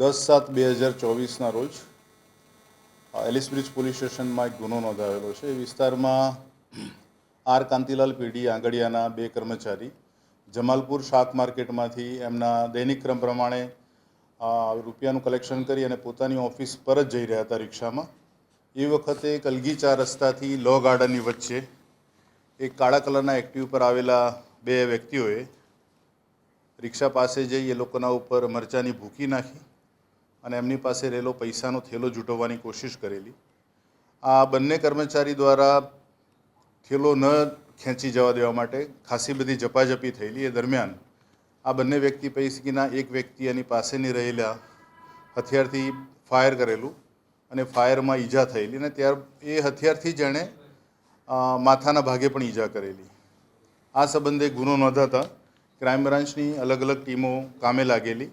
દસ સાત બે હજાર ચોવીસના રોજ એલિસબ્રિજ એલિસ બ્રિજ પોલીસ સ્ટેશનમાં એક ગુનો નોંધાવેલો છે. એ વિસ્તારમાં આર કાંતિલાલ પેઢી આંગડિયાના બે કર્મચારી જમાલપુર શાક માર્કેટમાંથી એમના દૈનિક ક્રમ પ્રમાણે રૂપિયાનું કલેક્શન કરી અને પોતાની ઓફિસ પર જ જઈ રહ્યા હતા રિક્ષામાં. એ વખતે કલગીચા રસ્તાથી લો ગાર્ડનની વચ્ચે એક કાળા કલરના એક્ટિવ પર આવેલા બે વ્યક્તિઓએ રિક્ષા પાસે જઈ એ લોકોના ઉપર મરચાની ભૂકી નાખી અને એમની પાસે રહેલો પૈસાનો થેલો જૂટવવાની કોશિશ કરેલી. આ બંને કર્મચારી દ્વારા થેલો ન ખેંચી જવા દેવા માટે ખાસી બધી ઝપાઝપી થયેલી. એ દરમિયાન આ બંને વ્યક્તિ પૈકીના એક વ્યક્તિ એની પાસેની રહેલા હથિયારથી ફાયર કરેલું અને ફાયરમાં ઈજા થયેલી અને ત્યાર એ હથિયારથી જ એણે માથાના ભાગે પણ ઈજા કરેલી. આ સંબંધે ગુનો નોંધાતા ક્રાઇમ બ્રાન્ચની અલગ અલગ ટીમો કામે લાગેલી.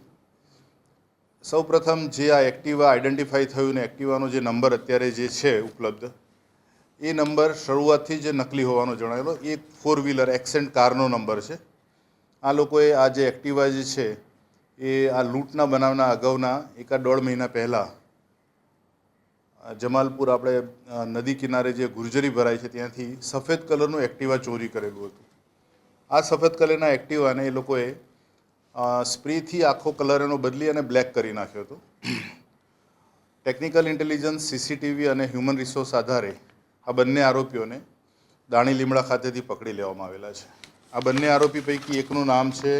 સૌપ્રથમ જે આ એક્ટિવા આઈડેન્ટિફાઈ થયું ને એક્ટિવાનો જે નંબર અત્યારે જે છે ઉપલબ્ધ, એ નંબર શરૂઆતથી જ નકલી હોવાનો જણાવેલો એ ફોર વ્હીલર એક્સેન્ટ કારનો નંબર છે. આ લોકોએ આ જે એક્ટિવા જે છે, એ આ લૂંટના બનાવના અગાઉના એકાદ દોઢ મહિના પહેલાં જમાલપુર આપણે નદી કિનારે જે ગુર્જરી ભરાય છે ત્યાંથી સફેદ કલરનું એક્ટિવા ચોરી કરેલું હતું. આ સફેદ કલરના એક્ટિવાને એ લોકોએ સ્પ્રેથી આખો કલર એનો બદલી અને બ્લેક કરી નાખ્યો હતો. ટેકનિકલ ઇન્ટેલિજન્સ, સીસીટીવી અને હ્યુમન રિસોર્સ આધારે આ બંને આરોપીઓને દાણી લીમડા ખાતેથી પકડી લેવામાં આવેલા છે. આ બંને આરોપી પૈકી એકનું નામ છે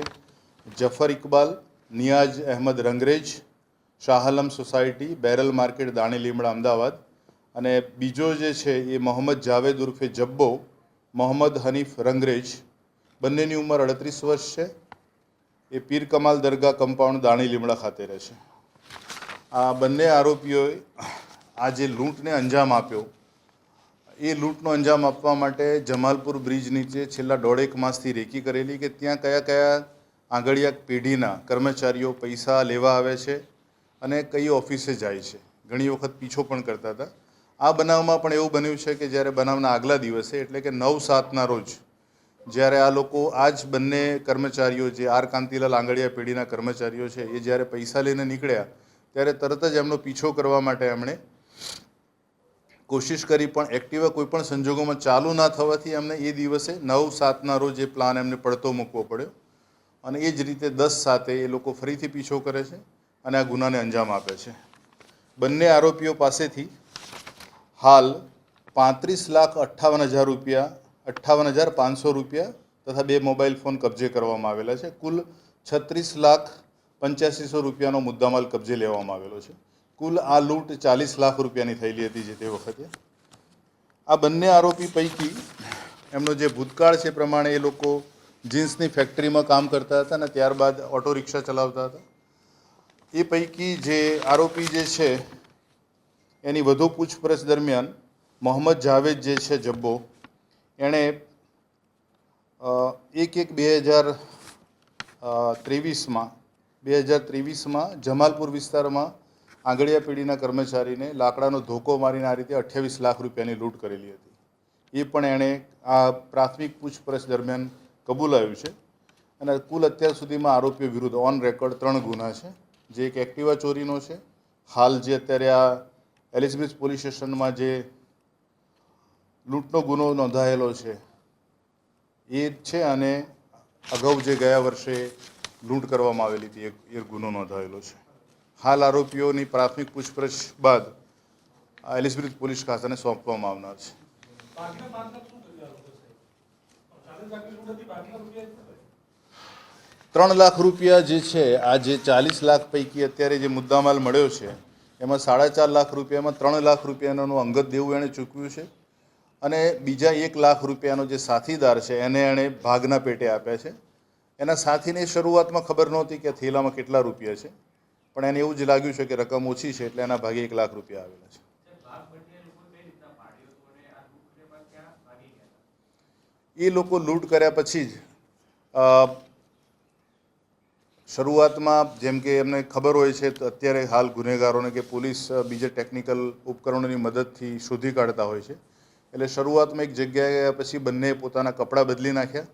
Jafar Iqbal Niyaz Ahmed Rangrez Shahalam society, barrel market, Dani Limda, Ahmedabad અને બીજો જે છે એ મોહમ્મદ જાવેદ ઉર્ફે જબ્બો, મોહમ્મદ હનીફ રંગરેજ. બંનેની ઉંમર અડત્રીસ વર્ષ છે. એ પીર કમાલ દરગાહ કમ્પાઉન્ડ દાણી લીમડા ખાતે રહે છે. આ બંને આરોપીઓએ આ જે લૂંટને અંજામ આપ્યો, એ લૂંટનો અંજામ આપવા માટે જમાલપુર બ્રિજ નીચે છેલ્લા દોઢેક માસથી રેકી કરેલી કે ત્યાં કયા કયા આંગળીયા પેઢીના કર્મચારીઓ પૈસા લેવા આવે છે અને કઈ ઓફિસે જાય છે. ઘણી વખત પીછો પણ કરતા હતા. આ બનાવમાં પણ એવું બન્યું છે કે જ્યારે બનાવના આગલા દિવસે એટલે કે નવ સાતના રોજ જ્યારે આ લોકો, આ જ બંને કર્મચારીઓ જે આર કાંતિલાલ આંગળિયા પેઢીના કર્મચારીઓ છે, એ જ્યારે પૈસા લઈને નીકળ્યા, ત્યારે તરત જ એમનો પીછો કરવા માટે એમણે કોશિશ કરી, પણ એક્ટિવા કોઈ પણ સંજોગોમાં ચાલુ ના થવાથી એમને એ દિવસે નવ સાતના રોજ એ પ્લાન એમને પડતો મૂકવો પડ્યો. અને એ જ રીતે દસ સાતે એ લોકો ફરીથી પીછો કરે છે અને આ ગુનાને અંજામ આપે છે. બંને આરોપીઓ પાસેથી હાલ પાંત્રીસ લાખ અઠ્ઠાવન હજાર રૂપિયા અઠ્ઠાવન હજાર પાંચસો રૂપિયા તથા બે મોબાઈલ ફોન કબજે કરવામાં આવેલા છે. કુલ છત્રીસ લાખ પંચ્યાસીસો રૂપિયાનો મુદ્દામાલ કબજે લેવામાં આવેલો છે. કુલ આ લૂંટ ચાલીસ લાખ રૂપિયાની થયેલી હતી જે તે વખતે. આ બંને આરોપી પૈકી એમનો જે ભૂતકાળ છે પ્રમાણે એ લોકો જીન્સની ફેક્ટરીમાં કામ કરતા હતા અને ત્યારબાદ ઓટો રિક્ષા ચલાવતા હતા. એ પૈકી જે આરોપી જે છે, એની વધુ પૂછપરછ દરમિયાન મોહમ્મદ જાવેદ જે છે જબ્બો એણે એક એક બે હજાર ત્રેવીસમાં, બે હજાર ત્રેવીસમાં જમાલપુર વિસ્તારમાં આંગળીયા પેઢીના કર્મચારીને લાકડાનો ધોકો મારીને આ રીતે અઠ્યાવીસ લાખ રૂપિયાની લૂંટ કરેલી હતી. એ પણ એણે આ પ્રાથમિક પૂછપરછ દરમિયાન કબૂલાયું છે. અને કુલ અત્યાર સુધીમાં આરોપીઓ વિરુદ્ધ ઓન રેકોર્ડ ત્રણ ગુના છે. જે એક એક્ટિવા ચોરીનો છે. હાલ જે અત્યારે આ એલિસબ્રિજ પોલીસ સ્ટેશનમાં જે લૂંટનો ગુનો નોંધાયેલો છે. એ છે અને અગાઉ જે ગયા વર્ષે લૂંટ કરવામાં આવેલી હતી એક એ ગુનો નોંધાયેલો છે. હાલ આરોપીઓની પ્રાથમિક પૂછપરછ બાદ આ પોલીસ ખાતાને સોંપવામાં આવનાર છે? ત્રણ લાખ રૂપિયા જે છે આ જે ચાલીસ લાખ પૈકી અત્યારે જે મુદ્દામાલ મળ્યો છે એમાં સાડા ચાર લાખ રૂપિયામાં ત્રણ લાખ રૂપિયાનું અંગત દેવું એણે ચૂકવ્યું છે. અને બીજા એક લાખ રૂપિયાનો જે સાથીદાર છે, એને એણે ભાગના પેટે આપ્યા છે. એના સાથીને શરૂઆતમાં ખબર નહોતી કે થેલામાં કેટલા રૂપિયા છે, પણ એને એવું જ લાગ્યું છે કે રકમ ઓછી છે એટલે એના ભાગે એક લાખ રૂપિયા આવેલા છે. એ લોકો લૂંટ કર્યા પછી જ શરૂઆતમાં જેમ કે એમને ખબર હોય છે અત્યારે હાલ ગુનેગારોને કે પોલીસ બીજે ટેકનિકલ ઉપકરણોની મદદથી શોધી કાઢતા હોય છે. એટલે શરૂઆતમાં એક જગ્યાએ ગયા પછી બંને પોતાના કપડાં બદલી નાખ્યા.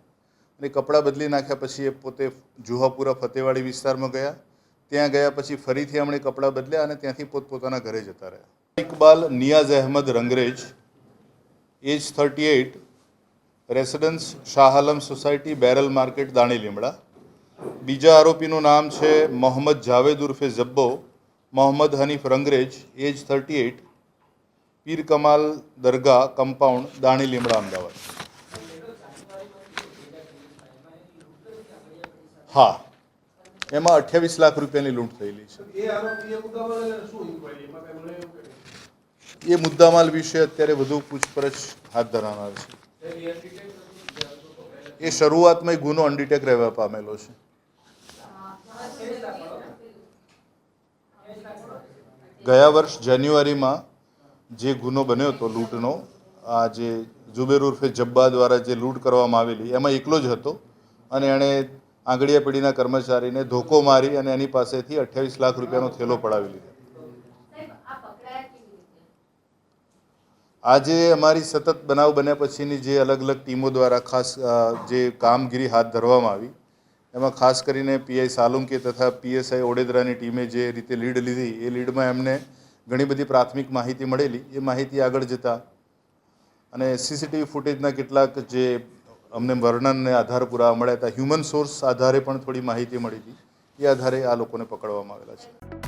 અને કપડાં બદલી નાખ્યા પછી એ પોતે જુહાપુરા ફતેવાડી વિસ્તારમાં ગયા. ત્યાં ગયા પછી ફરીથી એમણે કપડાં બદલ્યા અને ત્યાંથી પોતપોતાના ઘરે જતા રહ્યા. Iqbal Niyaz Ahmed Rangrez age thirty eight residence Shah Alam society, barrel market, Dani Limda. બીજા આરોપીનું નામ છે મોહમ્મદ જાવેદ ઉર્ફે Jabbo Mohammad Hanif Rangrez age thirty eight Pir Kamal Dargah compound Dani Limda Ahmedabad. હા એમાં અઠ્યાવીસ લાખ રૂપિયાની લૂંટ થયેલી છે. એ મુદ્દામાલ વિશે અત્યારે વધુ પૂછપરછ હાથ ધરાનાર છે. એ શરૂઆતમાં ગુનો અનડિટેક રહેવા પામેલો છે. ગયા વર્ષ જાન્યુઆરીમાં જે ગુનો બન્યો હતો લૂંટનો, આ જે જુબેર ઉર્ફે જબ્બા દ્વારા જે લૂંટ કરવામાં આવેલી, એમાં એકલો જ હતો અને એણે આંગળીયા પેઢીના કર્મચારીને ધોકો મારી અને એની પાસેથી અઠ્યાવીસ લાખ રૂપિયાનો થેલો પડાવી લીધો. આજે અમારી સતત બનાવ બન્યા પછીની જે અલગ અલગ ટીમો દ્વારા ખાસ જે કામગીરી હાથ ધરવામાં આવી, એમાં ખાસ કરીને પીઆઈ સાલુંકી તથા પીએસઆઈ ઓડેદરાની ટીમે જે રીતે લીડ લીધી, એ લીડમાં એમને ઘણી બધી પ્રાથમિક માહિતી મળેલી. એ માહિતી આગળ જતા અને સીસીટીવી ફૂટેજના કેટલાક જે અમને વર્ણનને આધાર પુરાવા મળ્યા હતા હ્યુમન સોર્સ આધારે પણ થોડી માહિતી મળી હતી. એ આધારે આ લોકોને પકડવામાં આવેલા છે.